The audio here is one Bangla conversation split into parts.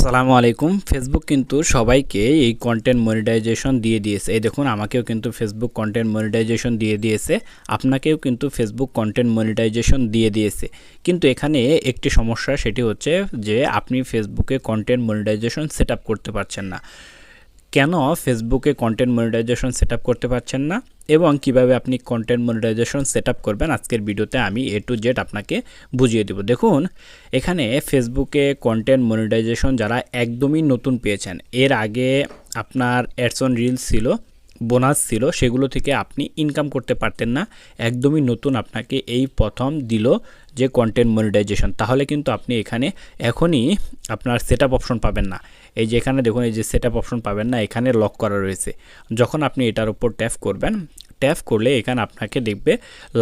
আসসালামু আলাইকুম। ফেসবুক কিন্তু সবাইকে এই কন্টেন্ট মনিটাইজেশন দিয়ে দিয়েছে। এই দেখুন, আমাকেও কিন্তু ফেসবুক কন্টেন্ট মনিটাইজেশন দিয়ে দিয়েছে। আপনাকেও কিন্তু ফেসবুক কন্টেন্ট মনিটাইজেশন দিয়ে দিয়েছে। কিন্তু এখানে একটি সমস্যা, সেটি হচ্ছে যে আপনি ফেসবুকে কন্টেন্ট মনিটাইজেশন সেট করতে পারছেন না। কেন ফেসবুকে কন্টেন্ট মনিটাইজেশন সেট করতে পারছেন না? এবং কীভাবে আপনি কন্টেন্ট মনিটাইজেশন সেট করবেন? আজকের ভিডিওতে আমি এ টু জেড আপনাকে বুঝিয়ে দেব। দেখুন, এখানে ফেসবুকে কন্টেন্ট মনিটাইজেশন যারা একদমই নতুন পেয়েছেন, এর আগে আপনার অ্যাডসন রিলস ছিল বোনাস ছিল, সেগুলো থেকে আপনি ইনকাম করতে পারতেন না। একদমই নতুন আপনাকে এই প্রথম দিল যে কন্টেন্ট মনিটাইজেশন তাহলে কিন্তু আপনি এখানে এখনই আপনার সেট অপশন পাবেন না। এই যে এখানে দেখুন, এই যে সেট অপশন পাবেন না, এখানে লক করা রয়েছে। যখন আপনি এটার উপর ট্যাপ করবেন ট্যাপ করলে এখানে আপনাকে দেখবে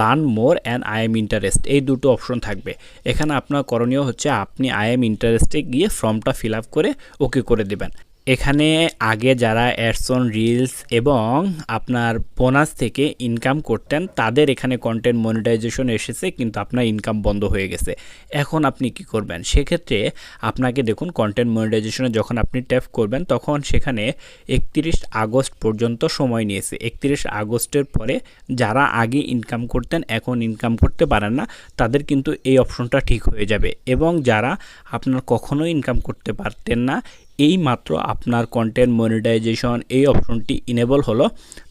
learn more and I am interest এই দুটো অপশন থাকবে। এখানে আপনার করণীয় হচ্ছে, আপনি আই এম ইন্টারেস্টে গিয়ে ফর্মটা ফিল আপ করে ওকে করে দেবেন। এখানে আগে যারা অ্যাডসন রিলস এবং আপনার বোনাস থেকে ইনকাম করতেন, তাদের এখানে কন্টেন্ট মনিটাইজেশন এসেছে, কিন্তু আপনার ইনকাম বন্ধ হয়ে গেছে। এখন আপনি কি করবেন? সেক্ষেত্রে আপনাকে দেখুন কন্টেন্ট মনিটাইজেশনে যখন আপনি ট্যাপ করবেন, তখন সেখানে একত্রিশ আগস্ট পর্যন্ত সময় নিয়েছে। একত্রিশ আগস্টের পরে যারা আগে ইনকাম করতেন, এখন ইনকাম করতে পারেন না, তাদের কিন্তু এই অপশনটা ঠিক হয়ে যাবে। এবং যারা আপনার কখনোই ইনকাম করতে পারতেন না এই মাত্র আপনার কন্টেন্ট মনিটাইজেশন এই অপশনটি ইনেবল হলো,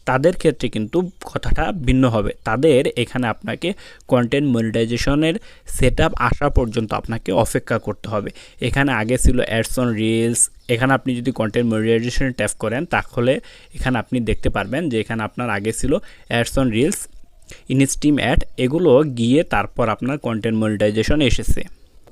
তাদের ক্ষেত্রে কিন্তু কথাটা ভিন্ন হবে। তাদের এখানে আপনাকে কন্টেন্ট মনিটাইজেশনের সেট আসা পর্যন্ত আপনাকে অপেক্ষা করতে হবে। এখানে আগে ছিল অ্যাডস অন রিলস এখানে আপনি যদি কন্টেন্ট মনিটাইজেশনে ট্যাপ করেন, তাহলে এখানে আপনি দেখতে পারবেন যে এখানে আপনার আগে ছিল ads on reels instream ad এগুলো গিয়ে তারপর আপনার কন্টেন্ট মনিটাইজেশন এসেছে।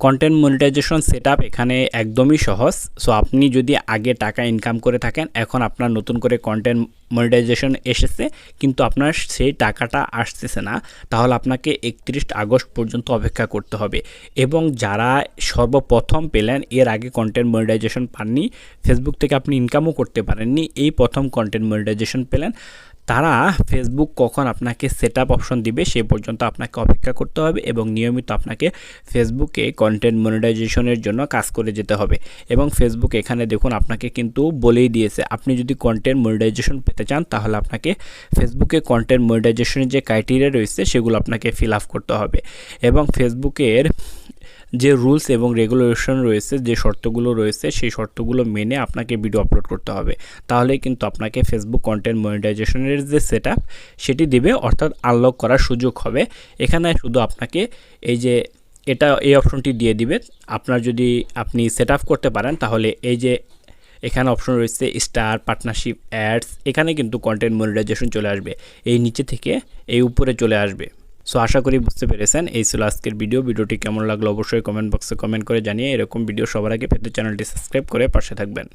কন্টেন্ট মনিটাইজেশন সেট এখানে একদমই সহজ। সো আপনি যদি আগে টাকা ইনকাম করে থাকেন, এখন আপনার নতুন করে কন্টেন্ট মনিটাইজেশন এসেছে, কিন্তু আপনার সেই টাকাটা আসতেছে না, তাহলে আপনাকে একত্রিশ আগস্ট পর্যন্ত অপেক্ষা করতে হবে। এবং যারা সর্বপ্রথম পেলেন, এর আগে কন্টেন্ট মনিটাইজেশন পাননি ফেসবুক থেকে আপনি ইনকামও করতে পারেননি, এই প্রথম কন্টেন্ট মনিটাইজেশন পেলেন তারা ফেসবুক কখন আপনাকে সেট আপ অপশন দিবে সে পর্যন্ত আপনাকে অপেক্ষা করতে হবে এবং নিয়মিত আপনাকে ফেসবুকে কন্টেন্ট মনিটাইজেশনের জন্য কাজ করে যেতে হবে। এবং ফেসবুক এখানে দেখুন আপনাকে কিন্তু বলেই দিয়েছে, আপনি যদি কন্টেন্ট মনিটাইজেশন পেতে চান তাহলে আপনাকে ফেসবুকে কন্টেন্ট মনিটাইজেশনের যে ক্রাইটেরিয়া রয়েছে সেগুলো আপনাকে ফিল আপ করতে হবে। এবং ফেসবুকের যে রুলস এবং রেগুলেশন রয়েছে, যে শর্তগুলো রয়েছে, সেই শর্তগুলো মেনে আপনাকে ভিডিও আপলোড করতে হবে। তাহলে কিন্তু আপনাকে ফেসবুক কন্টেন্ট মনিটাইজেশনের যে সেট সেটি দিবে, অর্থাৎ আনলক করার সুযোগ হবে। এখানে শুধু আপনাকে এই যে এটা, এই অপশনটি দিয়ে দিবে। আপনার যদি আপনি সেট করতে পারেন, তাহলে এই যে এখানে অপশন রয়েছে স্টার পার্টনারশিপ অ্যাডস এখানে কিন্তু কন্টেন্ট মনিটাইজেশন চলে আসবে। এই নিচে থেকে এই উপরে চলে আসবে। সো আশা করি বুঝতে পেরেছেন। এই ছিল আজকের ভিডিও ভিডিওটি কেমন লাগল অবশ্যই কমেন্ট বক্সে কমেন্ট করে জানিয়ে এরকম ভিডিও সবার আগে পেতে চ্যানেলটি সাবস্ক্রাইব করে পাশে থাকবেন।